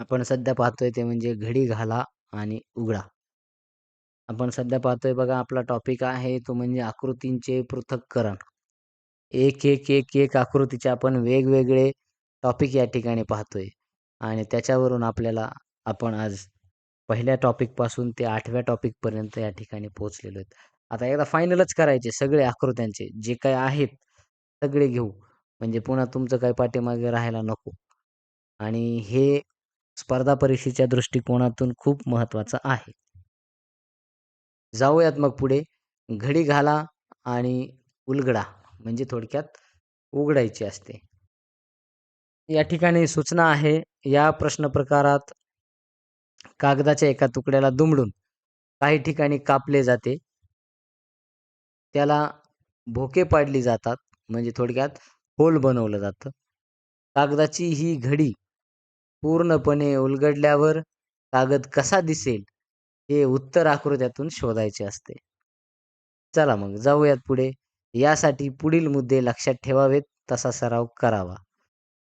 आपण सध्या पाहतोय ते म्हणजे घडी घाला आणि उघडा. आपण सध्या पाहतोय बघा आपला टॉपिक आहे तो म्हणजे आकृतींचे पृथक्करण. एक, एक, एक, एक आकृतीचे आपण वेगवेगळे टॉपिक या ठिकाणी पाहतोय आणि त्याच्यावरून आपल्याला आपण आज पहिल्या टॉपिकपासून ते आठव्या टॉपिकपर्यंत या ठिकाणी पोहोचलेलो आहेत. आता एकदा फायनलच करायचे सगळे आकृत्यांचे जे काही आहेत सगळे घेऊ. म्हणजे पुन्हा तुमचं काही पाठीमागे राहायला नको. आणि हे स्पर्धा परीक्षेच्या दृष्टिकोनातून खूप महत्त्वाचं आहे. जाऊयात मग पुढे. घडी घाला आणि उलगडा म्हणजे थोडक्यात उघडायची असते. या ठिकाणी सूचना आहे. या प्रश्न प्रकारात कागदाच्या एका तुकड्याला दुमडून काही ठिकाणी कापले जाते. त्याला भोके पाडली जातात. म्हणजे थोडक्यात होल बनवलं जातं. कागदाची ही घडी पूर्णपणे उलगडल्यावर कागद कसा दिसेल हे उत्तर आकृत्यातून शोधायचे असते. चला मग जाऊयात पुढे. यासाठी पुढील मुद्दे लक्षात ठेवावेत तसा सराव करावा.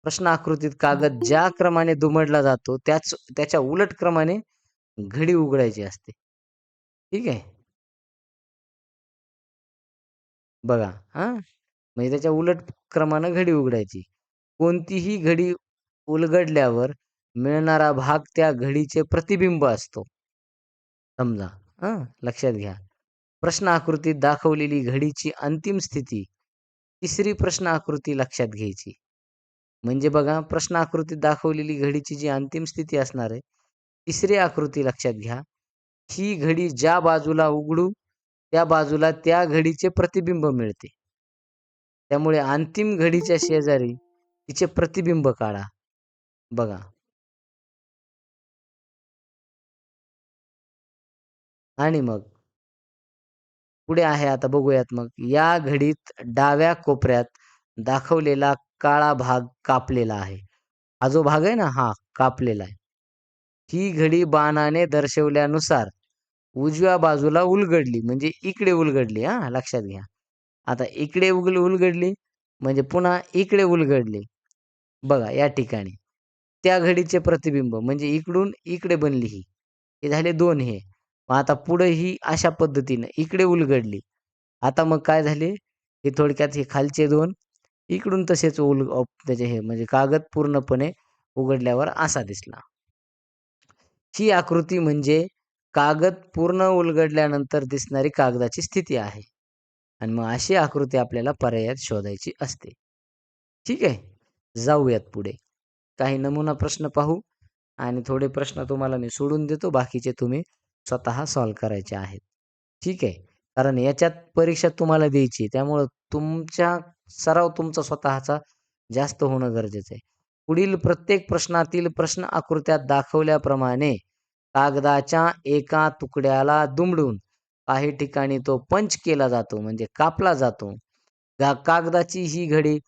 प्रश्न आकृतीत कागद ज्या क्रमाने दुमडला जातो त्याच त्याच्या उलट क्रमाने घडी उघडायची असते. ठीक आहे. बघा हां. म्हणजे त्याच्या उलट क्रमानं घडी उघडायची. कोणतीही घडी उलगडल्यावर मिळणारा भाग त्या घडीचे प्रतिबिंब असतो. समजा हां, लक्षात घ्या. प्रश्न आकृतीत दाखवलेली घडीची अंतिम स्थिती तिसरी प्रश्न आकृती लक्षात घ्यायची. म्हणजे बघा प्रश्न आकृतीत दाखवलेली घडीची जी अंतिम स्थिती असणार आहे, तिसरी आकृती लक्षात घ्या. ही घडी ज्या बाजूला उघडू त्या बाजूला त्या घडीचे प्रतिबिंब मिळते. त्यामुळे अंतिम घडीच्या शेजारी तिचे प्रतिबिंब काढा. बघा. आणि मग पुढे आहे आता बघूयात मग. या घडीत डाव्या कोपऱ्यात दाखवलेला काळा भाग कापलेला आहे. हा जो भाग आहे ना हा कापलेला आहे. ही घडी बाणाने दर्शवल्यानुसार उजव्या बाजूला उलगडली म्हणजे इकडे उलगडली हां, लक्षात घ्या. आता इकडे उघल उलगडली म्हणजे पुन्हा इकडे उलगडली. बघा या ठिकाणी. त्या घडीचे प्रतिबिंब म्हणजे इकडून इकडे बनली ही. हे झाले दोन हे. मग आता पुढे ही अशा पद्धतीनं इकडे उलगडली. आता मग काय झाले? हे थोडक्यात हे खालचे दोन इकडून तसेच उल त्याचे हे म्हणजे कागद पूर्णपणे उघडल्यावर असा दिसला. ही आकृती म्हणजे कागद पूर्ण उलगडल्यानंतर दिसणारी कागदाची स्थिती आहे. आणि मग अशी आकृती आपल्याला पर्यायात शोधायची असते. ठीक आहे. जाऊयात पुढे. काही नमुना प्रश्न पाहू आणि थोडे प्रश्न तुम्हाला मी सोडून देतो. बाकीचे तुम्ही स्वतः सॉल्व करायचे आहेत. ठीक आहे. कारण याच्यात परीक्षा तुम्हाला द्यायची त्यामुळं तुमच्या सराव तुमचा स्वतःचा जास्त होणं गरजेचं आहे. पुढील प्रत्येक प्रश्नातील प्रश्न आकृत्यात दाखवल्याप्रमाणे कागदाच्या एका तुकड्याला दुमडून काही ठिकाणी तो पंच केला जातो म्हणजे कापला जातो. कागदाची ही घडी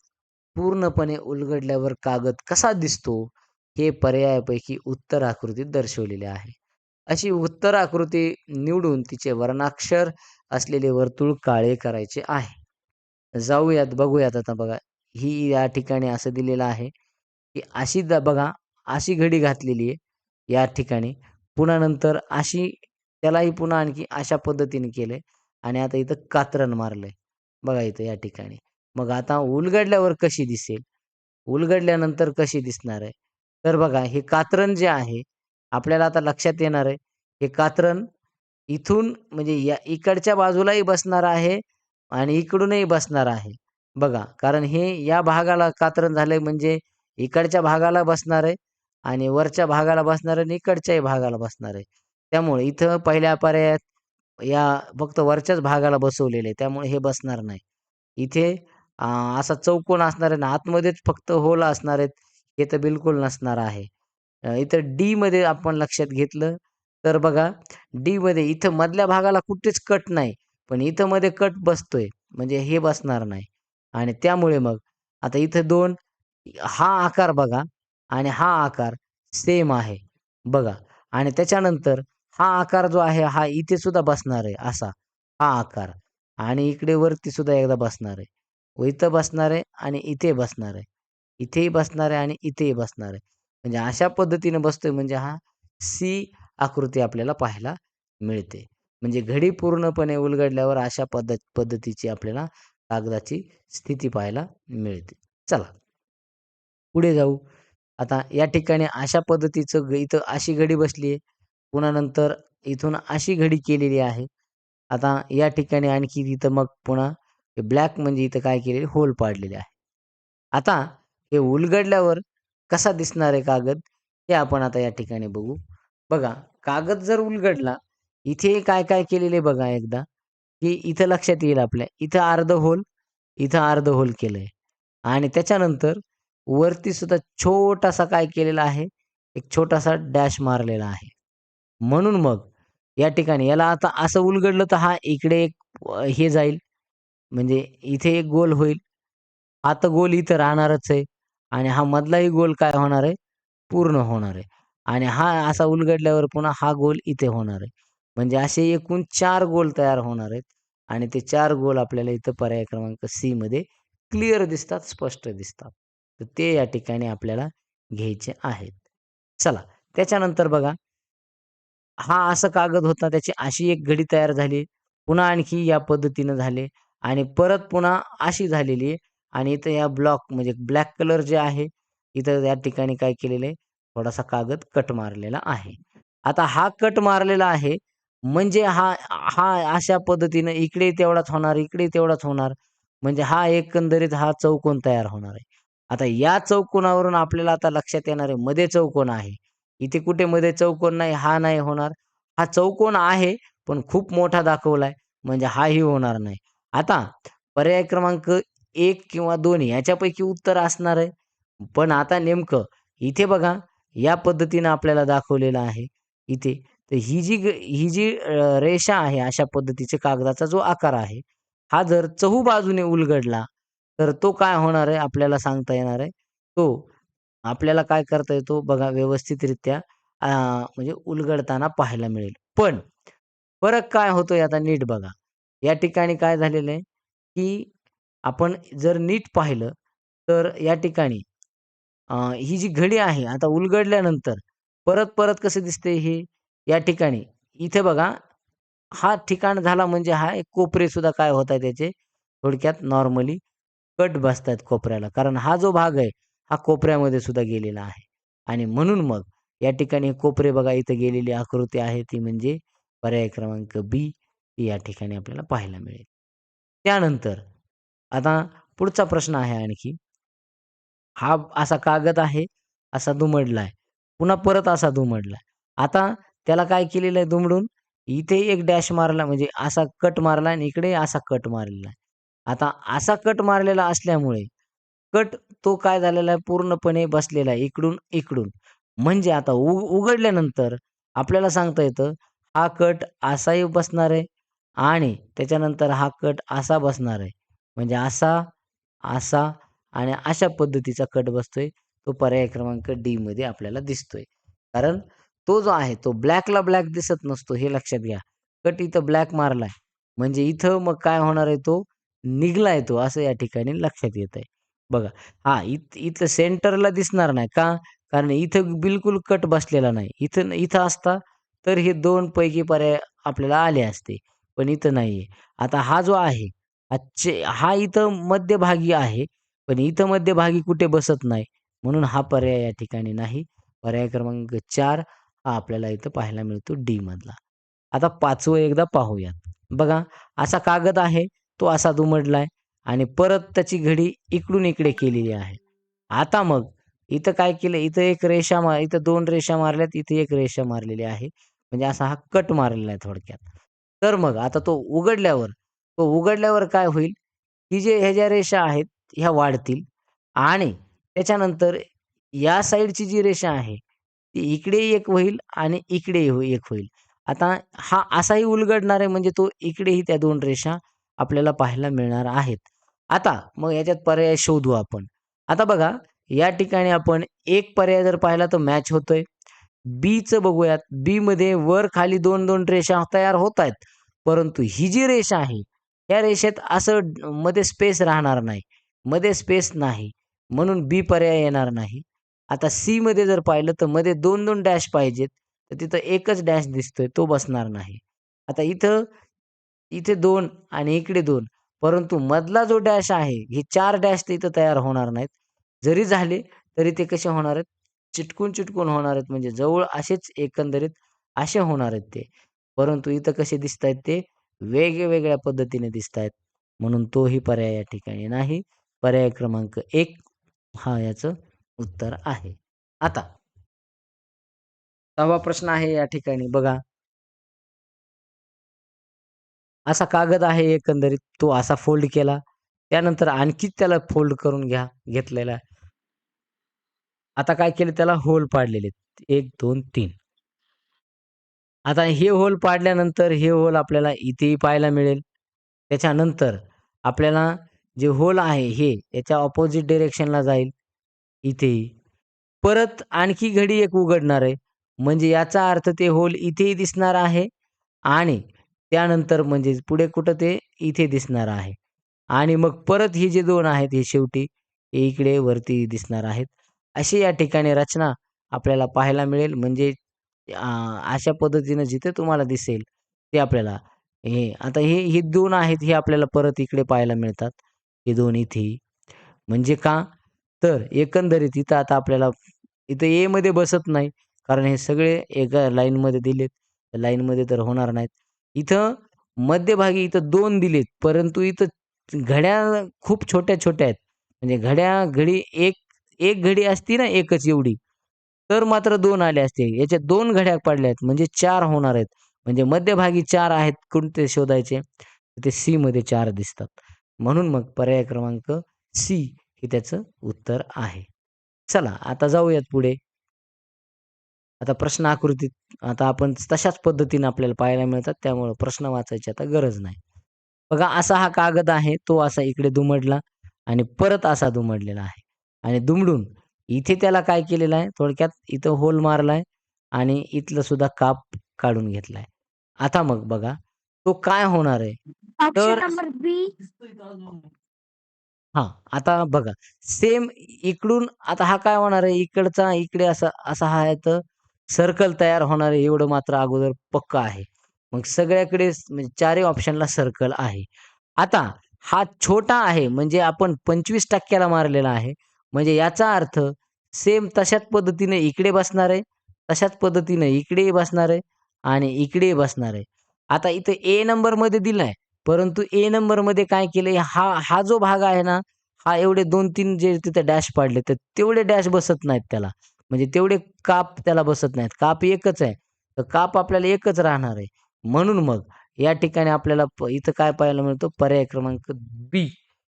पूर्णपणे उलगडल्यावर कागद कसा दिसतो हे पर्यायापैकी उत्तर आकृतीत दर्शवलेले आहे. अशी उत्तर आकृती निवडून तिचे वर्णाक्षर असलेले वर्तुळ काळे करायचे आहे. जाऊयात बघूयात आता बघा. ही या ठिकाणी असं दिलेलं आहे, की अशी द बघा अशी घडी घातलेली आहे या ठिकाणी. पुन्हा नंतर अशी त्यालाही पुन्हा आणखी अशा पद्धतीने केलंय आणि आता इथं कात्रण मारलंय. बघा इथं या ठिकाणी. मग आता उलगडल्यावर कशी दिसेल? उलगडल्यानंतर कशी दिसणार आहे? तर बघा हे कात्रण जे आहे आपल्याला आता लक्षात येणार आहे. हे कात्रण इथून म्हणजे या इकडच्या बाजूलाही बसणार आहे आणि इकडूनही बसणार आहे. बघा कारण हे या भागाला कात्रण झालंय म्हणजे इकडच्या भागाला बसणार आहे आणि वरच्या भागाला बसणार आहे आणि इकडच्याही भागाला बसणार आहे. त्यामुळे इथं पहिल्या पर्यायात या फक्त वरच्याच भागाला बसवलेलं आहे. त्यामुळे हे बसणार नाही. इथे असा चौकोन असणार आहे आणि आतमध्येच फक्त होल असणार आहेत. हे तर बिलकुल नसणार आहे. इथं इथं डीमध्ये आपण लक्षात घेतलं तर बघा डीमध्ये इथं मधल्या भागाला कुठेच कट नाही. पण इथं मध्ये कट बसतोय. म्हणजे हे बसणार नाही. आणि त्यामुळे मग आता इथं दोन हा आकार बघा आणि हा आकार सेम आहे. बघा आणि त्याच्यानंतर हा आकार जो आहे हा इथे सुद्धा बसणार आहे असा हा आकार आणि इकडे वरती सुद्धा एकदा बसणार आहे. व इथं बसणार आहे आणि इथे बसणार आहे. इथेही बसणार आहे आणि इथेही बसणार आहे. म्हणजे अशा पद्धतीने बसतोय म्हणजे हा सी आकृती आपल्याला पाहायला मिळते. म्हणजे घडी पूर्णपणे उलगडल्यावर अशा पद्धत पद्धतीची आपल्याला कागदाची स्थिती पाहायला मिळते. चला. पुढे जाऊ. आता या ठिकाणी अशा पद्धतीचं ग इथं अशी घडी बसली आहे. पुन्हा नंतर इथून अशी घडी केलेली आहे. आता या ठिकाणी आणखी तिथं मग पुन्हा ब्लॅक म्हणजे इथं काय केलेले होल पाडलेले आहे. आता हे उलगडल्यावर कसा दिसणार आहे कागद? हे आपण आता या ठिकाणी बघू. बघा कागद जर उलगडला इथे काय काय केलेले बघा एकदा, की इथं लक्षात येईल आपल्या. इथं अर्ध होल, इथं अर्ध होल केलंय. आणि त्याच्यानंतर वरती सुद्धा छोटासा काय केलेला आहे, एक छोटासा डॅश मारलेला आहे. म्हणून मग या ठिकाणी याला आता असं उलगडलं तर हा इकडे एक हे जाईल, म्हणजे इथे एक गोल होईल. आता गोल इथं राहणारच आहे आणि हा मधलाही गोल काय होणार आहे, पूर्ण होणार आहे आणि हा असा उलगडल्यावर पुन्हा हा गोल इथे होणार आहे. म्हणजे असे एकूण चार गोल तयार होणार आहेत आणि ते चार गोल आपल्याला इथं पर्याय क्रमांक सी मध्ये क्लिअर दिसतात, स्पष्ट दिसतात. तर ते या ठिकाणी आपल्याला घ्यायचे आहेत. चला त्याच्यानंतर बघा हा असा कागद होता, त्याची अशी एक घडी तयार झाली. पुन्हा आणखी या पद्धतीनं झाले आणि परत पुन्हा अशी झालेली आहे आणि इथं या ब्लॉक म्हणजे ब्लॅक कलर जे आहे, इथं या ठिकाणी काय केलेलं आहे, थोडासा कागद कट मारलेला आहे. आता हा कट मारलेला आहे म्हणजे हा हा अशा पद्धतीनं इकडे तेवढाच होणार, इकडे तेवढाच होणार. म्हणजे हा एकंदरीत हा चौकोन तयार होणार आहे. आता या चौकोनावरून आपल्याला आता लक्षात येणार आहे मध्ये चौकोन आहे. इथे कुठे मध्ये चौकोन नाही, हा नाही होणार. हा चौकोन आहे, पण खूप मोठा दाखवलाय म्हणजे हाही होणार नाही. आता पर्याय क्रमांक एक किंवा दोन याच्यापैकी उत्तर असणार आहे. पण आता नेमकं इथे बघा या पद्धतीनं आपल्याला दाखवलेलं आहे इथे. तर ही जी ही जी रेषा आहे अशा पद्धतीचे कागदाचा जो आकार आहे, हा जर चहूबाजूने उलगडला, तर तो काय होणार आहे आपल्याला सांगता येणार आहे. तो आपल्याला काय करता येतो बघा व्यवस्थितरित्या म्हणजे उलगडताना पाहायला मिळेल. पण फरक काय होतोय आता नीट बघा. या ठिकाणी काय झालेलं आहे, की आपण जर नीट पाहिलं तर या ठिकाणी ही जी घडी आहे आता उलगडल्यानंतर परत-परत कसं दिसते हे, या ठिकाणी इथे बघा हा ठिकाण झाला म्हणजे हा एक कोपरे सुद्धा काय होत आहे त्याचे थोडक्यात नॉर्मली कट बसतायत कोपऱ्याला. कारण हा जो भाग आहे, हा कोपऱ्यामध्ये सुद्धा गेलेला आहे. आणि म्हणून मग या ठिकाणी कोपरे बघा इथं गेलेली आकृती आहे ती म्हणजे पर्याय क्रमांक बी. या ठिकाणी आपल्याला पाहायला मिळेल. त्यानंतर आता पुढचा प्रश्न आहे आणखी. हा असा कागद आहे, असा दुमडलाय. पुन्हा परत असा दुमडलाय. आता त्याला काय केलेलं आहे दुमडून, इथे एक डॅश मारला म्हणजे असा कट मारला आणि इकडे असा कट मारलेला आहे. आता असा कट मारलेला असल्यामुळे कट तो काय झालेला आहे पूर्णपणे बसलेला आहे इकडून इकडून. म्हणजे आता उ उघडल्यानंतर आपल्याला सांगता येतं हा कट असाही बसणार आहे आणि त्याच्यानंतर हा कट असा बसणार आहे. म्हणजे असा, असा आणि अशा पद्धतीचा कट बसतोय. तो पर्याय क्रमांक डी मध्ये आपल्याला दिसतोय. कारण तो जो आहे तो ब्लॅकला ब्लॅक दिसत नसतो हे लक्षात घ्या. कट इथं ब्लॅक मारलाय. म्हणजे इथं मग काय होणार आहे तो निघलाय तो असं या ठिकाणी लक्षात येतंय. बघा हा इत इथं सेंटरला दिसणार नाही. का? कारण इथं बिलकुल कट बसलेला नाही. इथं इथं असता तर हे दोन पैकी पर्याय आपल्याला आले असते. पण इथं नाहीये. आता हा जो आहे, आजचे हा इथं मध्यभागी आहे. पण इथं मध्यभागी कुठे बसत नाही. म्हणून हा पर्याय या ठिकाणी नाही. पर्याय क्रमांक चार हा आपल्याला इथं पाहायला मिळतो डी मधला. आता पाचवं एकदा पाहूयात. बघा असा कागद आहे, तो असा दुमडलाय आणि परत त्याची घडी इकडून इकडे केलेली आहे. आता मग इथं काय केलं, इथं एक रेषा मार इथं दोन रेषा मारल्यात, इथे एक रेषा मारलेली आहे. म्हणजे असा हा कट मारलेला आहे थोडक्यात. तर मग आता तो उघडल्यावर, तो उघडल्यावर काय होईल, की जे ह्या ज्या रेषा आहेत, ह्या वाढतील आणि त्याच्यानंतर या साइडची जी रेषा आहे, ती इकडे एक होईल आणि इकडे हो, एक होईल. आता हा असाही उलगडणार आहे म्हणजे तो इकडेही त्या दोन रेषा आपल्याला पाहायला मिळणार आहेत. आता मग याच्यात पर्याय शोधू आपण. आता बघा या ठिकाणी आपण एक पर्याय जर पाहिला तर मॅच होतोय. बीचं बघूयात. बीमध्ये वर-खाली 2-2 रेषा तयार होत आहेत. परंतु ही जी रेषा आहे, या रेषेत असं मध्ये स्पेस राहणार नाही. मध्ये स्पेस नाही. म्हणून बी पर्याय येणार नाही. आता सी मध्ये जर पाहिलं तर मध्ये दोन दोन डॅश पाहिजेत तर तिथं एकच डॅश दिसतोय तो बसणार नाही आता इथं इथे दोन आणि इकडे दोन परंतु मधला जो डॅश आहे हे चार डॅश तर इथं तयार होणार नाहीत जरी झाले तरी ते कसे होणार आहेत चिटकून चिटकून होणार आहेत. म्हणजे जवळ असेच एकंदरीत असे होणार आहेत ते. परंतु इथं कसे दिसत आहेत ते वेगवेगळ्या पद्धतीने दिसत आहेत. म्हणून तोही पर्याय या ठिकाणी नाही. पर्याय क्रमांक एक हा याचं उत्तर आहे. आता सहावा प्रश्न आहे या ठिकाणी. बघा. असा कागद आहे एकंदरीत. तो असा फोल्ड केला. त्यानंतर आणखी त्याला फोल्ड करून घ्या घेतलेला. आहे आता काय केलं त्याला? होल पाडलेले एक दोन तीन. आता हे होल पाडल्यानंतर हे होल आपल्याला इथेही पाहायला मिळेल. त्याच्यानंतर आपल्याला जे होल आहे हे याच्या ऑपोजिट डिरेक्शनला जाईल. इथेही. परत आणखी घडी एक उघडणार आहे. म्हणजे याचा अर्थ ते होल इथेही दिसणार आहे आणि त्यानंतर म्हणजे पुढे कुठं ते इथे दिसणार आहे. आणि मग परत हे जे दोन आहेत हे शेवटी इकडे वरती दिसणार आहेत. अशी या ठिकाणी रचना आपल्याला पाहायला मिळेल. म्हणजे अशा पद्धतीनं जिथे तुम्हाला दिसेल ते आपल्याला हे आता हे हे दोन आहेत हे आपल्याला परत इकडे पाहायला मिळतात. हे दोन इथेही म्हणजे का? तर एकंदरीत इथं आता आपल्याला इथं ए मध्ये बसत नाही. कारण हे सगळे एका लाईनमध्ये दिलेत. लाईनमध्ये तर होणार नाहीत. इथं मध्यभागी इथं दोन दिलेत. परंतु इथं घड्या खूप छोट्या छोट्या आहेत. म्हणजे घड्या घडी एक एक घडी असती ना एकच एवढी. तर मात्र दोन आले असते. याच्या दोन घड्या पडल्या आहेत म्हणजे चार होणार आहेत. म्हणजे मध्यभागी चार आहेत कोणते शोधायचे? ते सी मध्ये चार दिसतात. म्हणून मग पर्याय क्रमांक सी हे त्याचं उत्तर आहे. चला आता जाऊयात पुढे. आता प्रश्न आकृतीत आता आपण तशाच पद्धतीने आपल्याला पाहायला मिळतात. त्यामुळे प्रश्न वाचायची आता गरज नाही. बघा असा हा कागद आहे. तो असा इकडे दुमडला आणि परत असा दुमडलेला आहे. आणि दुमडून. इथे त्याला काय केलेलं आहे? थोडक्यात इथं होल मारलाय आणि इथलं सुद्धा काप काढून घेतलाय. आता मग बघा तो काय होणार आहे? तर हा आता बघा. सेम इकडून आता हा काय होणार आहे? इकडचा इकडे असा असा हा तर सर्कल तयार होणार आहे. एवढं मात्र अगोदर पक्क आहे. मग सगळ्याकडे म्हणजे चारही ऑप्शनला सर्कल आहे. आता हा छोटा आहे म्हणजे आपण पंचवीस टक्क्याला मारलेला आहे. म्हणजे याचा अर्थ सेम तशाच पद्धतीने इकडे बसणार आहे तशाच पद्धतीने इकडेही बसणार आहे आणि इकडेही बसणार आहे. आता इथं ए नंबरमध्ये दिलाय परंतु ए नंबरमध्ये काय केलंय हा हा जो भाग आहे ना हा एवढे दोन तीन जे तिथे डॅश पाडले तर तेवढे डॅश बसत नाहीत त्याला. म्हणजे तेवढे काप त्याला बसत नाहीत. काप एकच आहे. तर काप आपल्याला एकच राहणार आहे. म्हणून मग या ठिकाणी आपल्याला इथं काय पाहायला मिळतो? पर्याय क्रमांक बी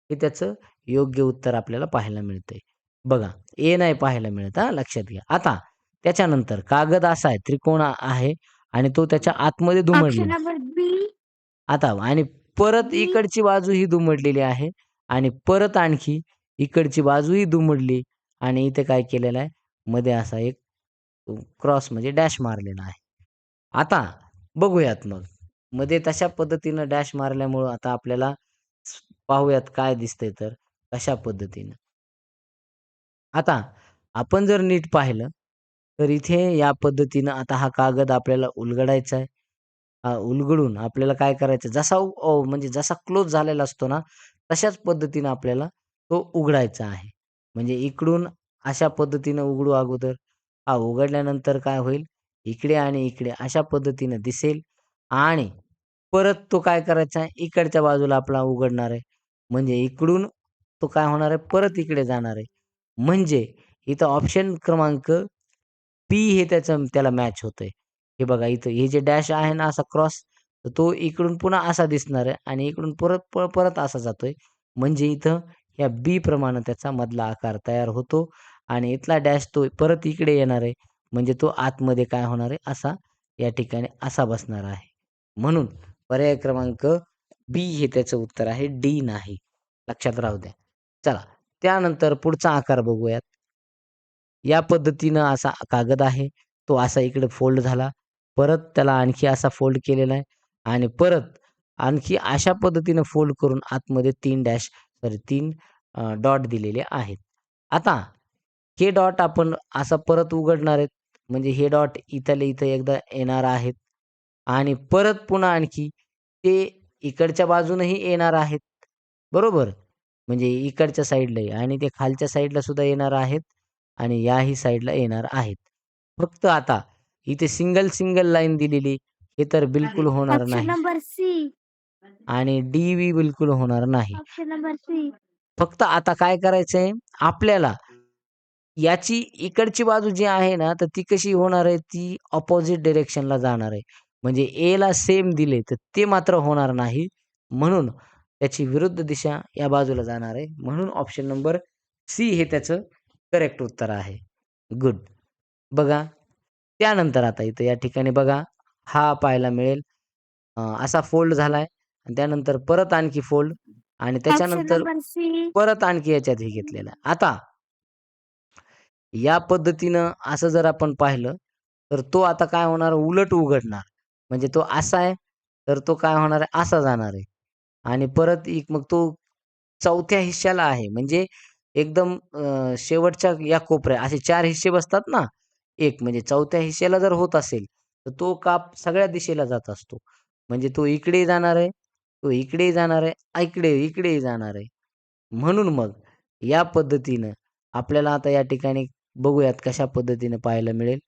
हे त्याचं योग्य उत्तर आपल्याला पाहायला मिळतंय. बघा ए नाही पाहायला मिळत हा लक्षात घ्या. आता त्याच्यानंतर कागद असा आहे त्रिकोण आहे आणि तो त्याच्या आतमध्ये दुमडली आता आणि परत इकडची बाजू ही दुमडलेली आहे आणि परत आणखी इकडची बाजूही दुमडली आणि इथे काय केलेलं आहे? मध्ये असा एक क्रॉस म्हणजे डॅश मारलेला आहे. आता बघूयात मग. मध्ये तशा पद्धतीनं डॅश मारल्यामुळं आता आपल्याला पाहूयात काय दिसतंय तर. कशा पद्धतीनं? आता आपण जर नीट पाहिलं तर इथे या पद्धतीनं आता हा कागद आपल्याला उलगडायचा आहे. उलगडून आपल्याला काय करायचं? जसा म्हणजे जसा क्लोज झालेला असतो ना तशाच पद्धतीनं आपल्याला तो उघडायचा आहे. म्हणजे इकडून अशा पद्धतीनं उघडू अगोदर हा उघडल्यानंतर काय होईल? इकडे आणि इकडे अशा पद्धतीनं दिसेल आणि परत तो काय करायचा? आहे इकडच्या बाजूला आपला उघडणार आहे. म्हणजे इकडून तो काय होणार आहे? परत इकडे जाणार आहे. म्हणजे इथं ऑप्शन क्रमांक पी हे त्याचं त्याला मॅच होतंय. हे बघा इथं हे जे डॅश आहे ना असा क्रॉस तर तो इकडून पुन्हा असा दिसणार आहे आणि इकडून परत परत असा जातोय. म्हणजे इथं या बी प्रमाणे त्याचा मधला आकार तयार होतो आणि इथला डॅश तो परत इकडे येणार आहे. म्हणजे तो आतमध्ये काय होणार आहे? असा या ठिकाणी असा बसणार आहे. म्हणून पर्याय क्रमांक बी हे त्याचं उत्तर आहे. डी नाही. लक्षात राहू द्या. चला त्यानंतर पुढचा आकार बघूयात. या पद्धतीनं असा कागद आहे तो असा इकडे फोल्ड झाला. परत त्याला आणखी असा फोल्ड केलेला आहे आणि परत आणखी अशा पद्धतीनं फोल्ड करून आतमध्ये तीन डॅश सॉरी तीन डॉट दिलेले आहेत. आता हे डॉट आपण असा परत उघडणार आहेत म्हणजे हे डॉट इथले इथं एकदा येणार आहेत आणि परत पुन्हा आणखी ते इकडच्या बाजूनही येणार आहेत. बरोबर? म्हणजे इकडच्या साईडलाही आणि ते खालच्या साईडला सुद्धा येणार आहेत आणि याही साईडला येणार आहेत. फक्त आता इथे सिंगल सिंगल लाईन दिलेली हे तर बिलकुल होणार नाही. नंबर सी आणि डी बी बिलकुल होणार नाही. फक्त आता काय करायचंय? आपल्याला याची इकडची बाजू जी आहे ना तर ती कशी होणार आहे? ती ऑपोजिट डिरेक्शनला जाणार आहे. म्हणजे ए ला सेम दिले तर ते मात्र होणार नाही. म्हणून त्याची विरुद्ध दिशा या बाजूला जाणार आहे. म्हणून ऑप्शन नंबर सी हे त्याचं करेक्ट उत्तर आहे. गुड बघा त्यानंतर आता इथं या ठिकाणी बघा हा पाहायला मिळेल. असा फोल्ड झालाय. आणि त्यानंतर परत आणखी फोल्ड आणि त्याच्यानंतर परत आणखी याच्यात हे घेतलेलं आहे. आता या पद्धतीनं असं जर आपण पाहिलं तर तो आता काय होणार? उलट उघडणार. म्हणजे तो असा आहे तर तो काय होणार आहे? असा जाणार आहे. आणि परत एक मग तो चौथ्या हिश्श्याला आहे. म्हणजे एकदम शेवटच्या या कोपऱ्या असे चार हिस्से बसतात ना एक म्हणजे चौथ्या हिश्श्याला जर होत असेल तर तो काप सगळ्या दिशेला जात असतो. म्हणजे तो इकडे जाणार आहे तो इकडे जाणार आहे इकडे इकडेही जाणार आहे. म्हणून मग या पद्धतीनं आपल्याला आता या ठिकाणी बघूयात कशा पद्धतीने पाहायला मिळेल.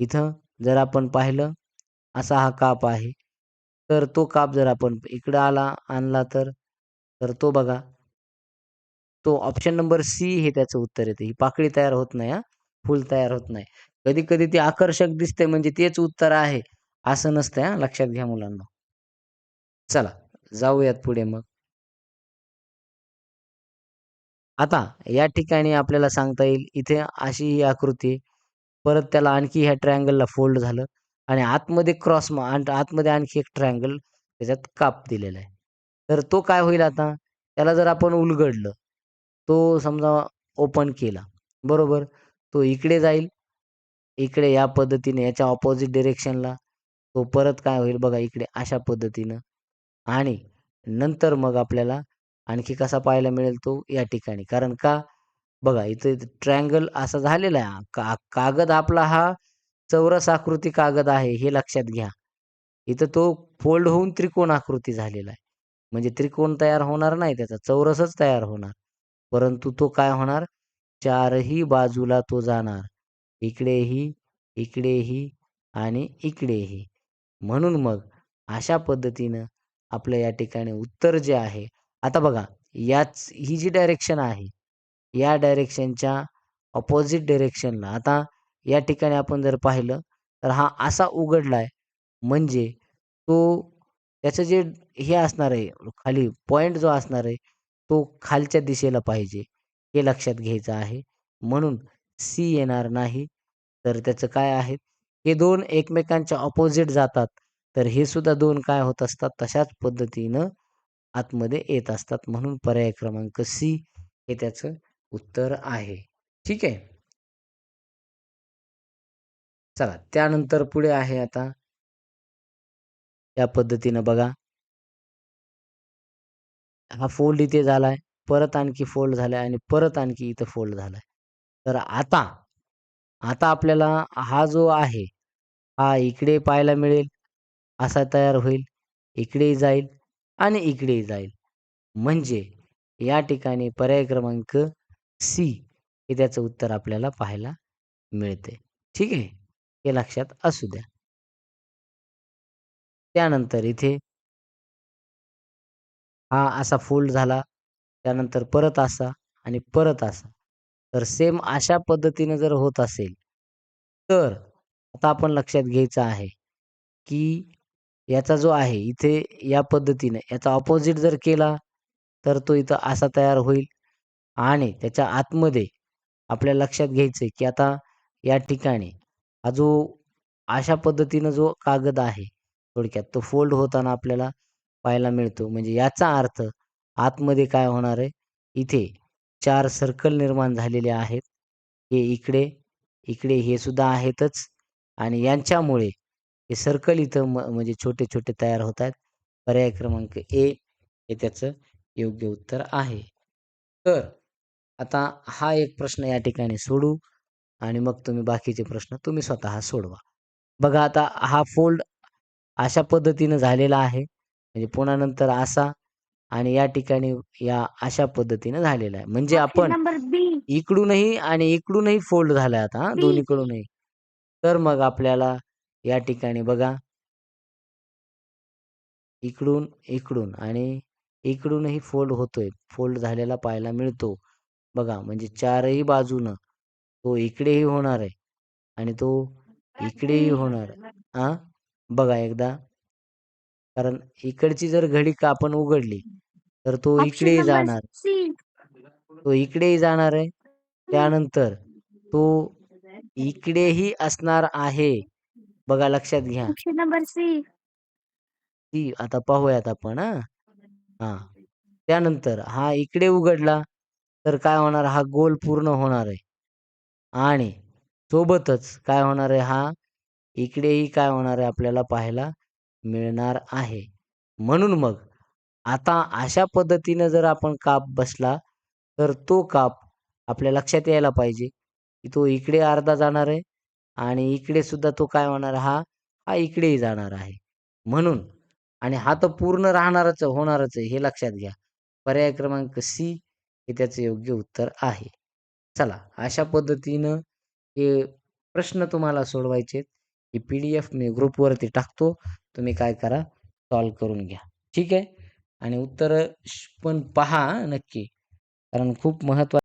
इथं जर आपण पाहिलं असा हा काप आहे. तर तो काप जर आपण इकडं आला आणला तर तर तो बघा. तो ऑप्शन नंबर सी हे त्याचं उत्तर येते. ही पाकळी तयार होत नाही हा. फुल तयार होत नाही. कधी कधी ती आकर्षक दिसते म्हणजे तेच उत्तर आहे असं नसतंय हा. लक्षात घ्या मुलांना. चला जाऊयात पुढे मग. आता या ठिकाणी आपल्याला सांगता येईल इथे अशी ही आकृती परत त्याला आणखी ह्या ट्रायंगलला फोल्ड झालं. आणि आतमध्ये क्रॉस आतमध्ये आणखी एक ट्रायंगल त्याच्यात काप दिलेला आहे. तर तो काय होईल आता? त्याला जर आपण उलगडलं तो समजा ओपन केला बरोबर? तो इकडे जाईल इकडे या पद्धतीने याच्या ऑपोजिट डिरेक्शनला तो परत काय होईल बघा इकडे अशा पद्धतीनं. आणि नंतर मग आपल्याला आणखी कसा पाहायला मिळेल तो? या ठिकाणी. कारण का? बघा इथे ट्रायंगल असा झालेला आहे. का कागद आपला हा चौरस आकृती कागद आहे हे लक्षात घ्या. इथं तो फोल्ड होऊन त्रिकोण आकृती झालेला आहे. म्हणजे त्रिकोण तयार होणार नाही त्याचा चौरसच तयार होणार. परंतु तो काय होणार? चारही बाजूला तो जाणार. इकडेही इकडेही आणि इकडेही. म्हणून मग अशा पद्धतीनं आपलं या ठिकाणी उत्तर जे आहे आता बघा याच ही जी डायरेक्शन आहे या डायरेक्शनच्या ऑपोजिट डायरेक्शनला आता या ठिकाणी आपण जर पाहिलं तर हा असा उघडला आहे म्हणजे तो त्याचं जे हे असणार आहे खाली पॉईंट जो असणार आहे तो खालच्या दिशेला पाहिजे हे लक्षात घ्यायचं आहे. म्हणून सी येणार नाही. तर त्याचं काय आहे? हे दोन एकमेकांच्या ऑपोजिट जातात. तर हे सुद्धा दोन काय होत असतात? तशाच पद्धतीनं आतमध्ये येत असतात. म्हणून पर्याय क्रमांक सी हे त्याचं उत्तर आहे. ठीक आहे? चला त्यानंतर पुढे आहे आता. या पद्धतीनं बघा. हा फोल्ड इथे झालाय परत आणखी फोल्ड झालाय आणि परत आणखी इथं फोल्ड झालाय. तर आता आता आपल्याला हा जो आहे हा इकडे पाहायला मिळेल असा तयार होईल इकडेही जाईल आणि इकडेही जाईल. म्हणजे या ठिकाणी पर्याय क्रमांक सी हे त्याचं उत्तर आपल्याला पाहायला मिळते. ठीक आहे? हे लक्षात असू द्या. त्यानंतर इथे हा असा फोल्ड झाला. त्यानंतर परत असा आणि परत असा. तर सेम अशा पद्धतीने जर होत असेल तर आता आपण लक्षात घ्यायचं आहे की याचा जो आहे इथे या पद्धतीने याचा ऑपोजिट जर केला तर तो इथं असा तयार होईल. आणि त्याच्या आतमध्ये आपल्या लक्षात घ्यायचं की आता या ठिकाणी हा जो अशा पद्धतीनं जो कागद आहे थोडक्यात तो फोल्ड होताना आपल्याला पाहायला मिळतो. म्हणजे याचा अर्थ आतमध्ये काय होणार आहे? इथे चार सर्कल निर्माण झालेले आहेत. हे इकडे इकडे हे सुद्धा आहेतच. आणि यांच्यामुळे हे सर्कल इथं म्हणजे छोटे छोटे तयार होत आहेत. पर्याय क्रमांक ए हे त्याचं योग्य उत्तर आहे. तर आता हा एक प्रश्न या ठिकाणी सोडू. आणि मग तुम्ही बाकीचे प्रश्न तुम्ही स्वतः सोडवा. बघा आता हा फोल्ड अशा पद्धतीनं झालेला आहे. म्हणजे पुन्हा नंतर असा आणि या ठिकाणी या अशा पद्धतीनं झालेला आहे. म्हणजे आपण इकडूनही आणि इकडूनही फोल्ड झालाय आता. दोन्हीकडूनही. तर मग आपल्याला या ठिकाणी बघा. इकडून इकडून आणि इकडूनही फोल्ड होतोय. फोल्ड झालेला पाहायला मिळतो. बघा म्हणजे चारही बाजूनं तो इकडेही होणार आहे आणि तो इकडेही होणार आहे. हा बघा एकदा. कारण इकडची जर घडी का आपण उघडली तर तो इकडेही जाणार. तो इकडेही जाणार आहे. त्यानंतर तो इकडेही असणार आहे. बघा लक्षात घ्या. नंबर सी ती आता पाहूयात आपण हा. हा. त्यानंतर हा इकडे उघडला तर काय होणार? हा गोल पूर्ण होणार आहे. आणि सोबतच काय होणार आहे हा? इकडेही काय होणार आहे आपल्याला पाहायला मिळणार आहे. म्हणून मग आता अशा पद्धतीनं जर आपण काप बसला तर तो काप आपल्या लक्षात यायला पाहिजे की तो इकडे अर्धा जाणार आहे आणि इकडे सुद्धा तो काय होणार हा हा इकडेही जाणार आहे. म्हणून आणि हा तर पूर्ण राहणारच होणारच आहे हे लक्षात घ्या. पर्याय क्रमांक सी हे त्याचं योग्य उत्तर आहे. चला अशा पद्धतीनं हे प्रश्न तुम्हाला सोडवायचे हे पी डी एफ मी ग्रुपवरती टाकतो. तुम्ही काय करा सॉल्व करून घ्या. ठीक आहे? आणि उत्तर पण पहा नक्की. कारण खूप महत्त्वाचं